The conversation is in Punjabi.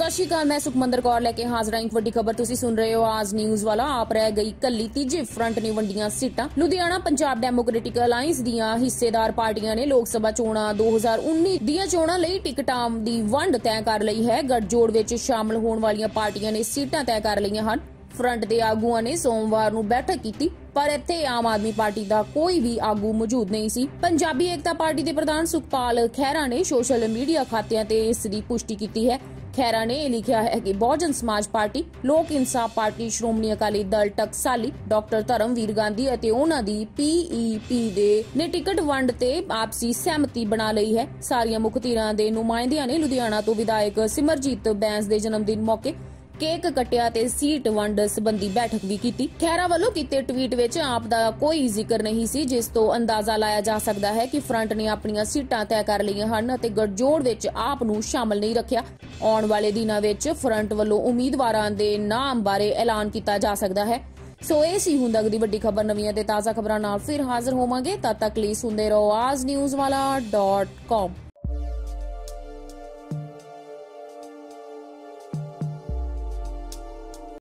ਸਤਿ ਸ਼੍ਰੀ ਅਕਾਲ, ਮੈਂ ਸੁਖਮੰਦਰ ਕੌਰ ਲੈ ਕੇ ਹਾਜ਼ਰ ਹਾਂ। ਇੱਕ ਵੱਡੀ ਖਬਰ ਤੁਸੀਂ ਸੁਣ ਰਹੇ ਹੋ ਆਜ ਨਿਊਜ਼ ਵਾਲਾ। ਆਪ ਰਹਿ ਗਈ ਕੱਲੀ, ਤੀਜੇ ਫਰੰਟ ਨੇ ਵੰਡੀਆਂ ਸੀਟਾਂ। ਲੁਧਿਆਣਾ ਪੰਜਾਬ ਡੈਮੋਕ੍ਰੈਟਿਕ ਅਲਾਈਅੰਸ ਦੀਆਂ ਹਿੱਸੇਦਾਰ ਪਾਰਟੀਆਂ ਨੇ ਲੋਕ ਸਭਾ ਚੋਣਾਂ 2019 ਦੀਆਂ ਚੋਣਾਂ ਲਈ ਟਿਕਟਾਂ ਦੀ ਵੰਡ ਤੈਅ ਕਰ ਲਈ ਹੈ। ਗੱਠਜੋੜ ਵਿੱਚ ਸ਼ਾਮਲ ਹੋਣ ਵਾਲੀਆਂ ਪਾਰਟੀਆਂ ਨੇ ਸੀਟਾਂ ਤੈਅ ਕਰ ਲਈਆਂ ਹਨ। ਫਰੰਟ ਦੇ ਆਗੂਆਂ ਨੇ ਸੋਮਵਾਰ ਨੂੰ ਬੈਠਕ ਕੀਤੀ, ਪਰ ਇੱਥੇ ਆਮ ਆਦਮੀ ਪਾਰਟੀ ਦਾ ਕੋਈ ਵੀ ਆਗੂ ਮੌਜੂਦ ਨਹੀਂ ਸੀ। ਪੰਜਾਬੀ ਏਕਤਾ ਪਾਰਟੀ ਦੇ ਪ੍ਰਧਾਨ ਸੁਖਪਾਲ ਖਹਿਰਾ ਨੇ ਸੋਸ਼ਲ ਮੀਡੀਆ ਖਾਤਿਆਂ ਤੇ ਇਸ ਦੀ ਪੁਸ਼ਟੀ ਕੀਤੀ ਹੈ। ਖਹਿਰਾ ਨੇ ਇਹ ਲਿਖਿਆ ਹੈ ਕਿ ਬਹੁਜਨ ਸਮਾਜ ਪਾਰਟੀ, ਲੋਕ ਇਨਸਾਫ ਪਾਰਟੀ, ਸ਼੍ਰੋਮਣੀ ਅਕਾਲੀ ਦਲ ਟਕਸਾਲੀ, ਡਾਕਟਰ ਧਰਮਵੀਰ ਗਾਂਧੀ ਅਤੇ ਉਹਨਾਂ ਦੀ ਪੀਈਪੀ ਦੇ ਨੇ ਟਿਕਟ ਵੰਡ ਤੇ ਆਪਸੀ ਸਹਿਮਤੀ ਬਣਾ ਲਈ ਹੈ। ਸਾਰੀਆਂ ਮੁੱਖ ਧਿਰਾਂ ਦੇ ਨੁਮਾਇੰਦਿਆਂ ਨੇ ਲੁਧਿਆਣਾ ਤੋਂ ਵਿਧਾਇਕ ਸਿਮਰਜੀਤ ਬੈਂਸ ਦੇ ਜਨਮ ਦਿਨ ਮੌਕੇ ਕੇਕ ਕੱਟਿਆ ਤੇ ਸੀਟ ਵੰਡ ਸੰਬੰਧੀ ਬੈਠਕ ਵੀ ਕੀਤੀ। ਖੈਰਾ ਵੱਲੋਂ ਕੀਤੇ ਟਵੀਟ ਵਿੱਚ ਆਪ ਦਾ ਕੋਈ ਜ਼ਿਕਰ ਨਹੀਂ ਸੀ, ਜਿਸ ਤੋਂ ਅੰਦਾਜ਼ਾ ਲਾਇਆ ਜਾ ਸਕਦਾ ਹੈ ਕਿ ਫਰੰਟ ਨੇ ਆਪਣੀਆਂ ਸੀਟਾਂ ਤੈਅ ਕਰ ਲਈਆਂ ਹਨ ਅਤੇ ਗੱਠਜੋੜ ਵਿੱਚ ਆਪ ਨੂੰ ਸ਼ਾਮਲ ਨਹੀਂ ਰੱਖਿਆ। ਆਉਣ ਵਾਲੇ ਦਿਨਾਂ ਵਿੱਚ ਫਰੰਟ ਵੱਲੋਂ ਉਮੀਦਵਾਰਾਂ ਦੇ ਨਾਮ ਬਾਰੇ ਐਲਾਨ ਕੀਤਾ ਜਾ ਸਕਦਾ ਹੈ। ਸੋ ਇਹ ਸੀ ਹੁਣ ਤੱਕ ਦੀ ਵੱਡੀ ਖਬਰ, ਨਵੀਆਂ ਤੇ ਤਾਜ਼ਾ ਖਬਰਾਂ ਨਾਲ ਫਿਰ ਹਾਜ਼ਰ ਹੋਵਾਂਗੇ। ਤਦ ਤੱਕ ਲਈ ਸੁਣਦੇ ਰਹੋ ਆਜ ਨਿਊਜ਼ ਵਾਲਾ .com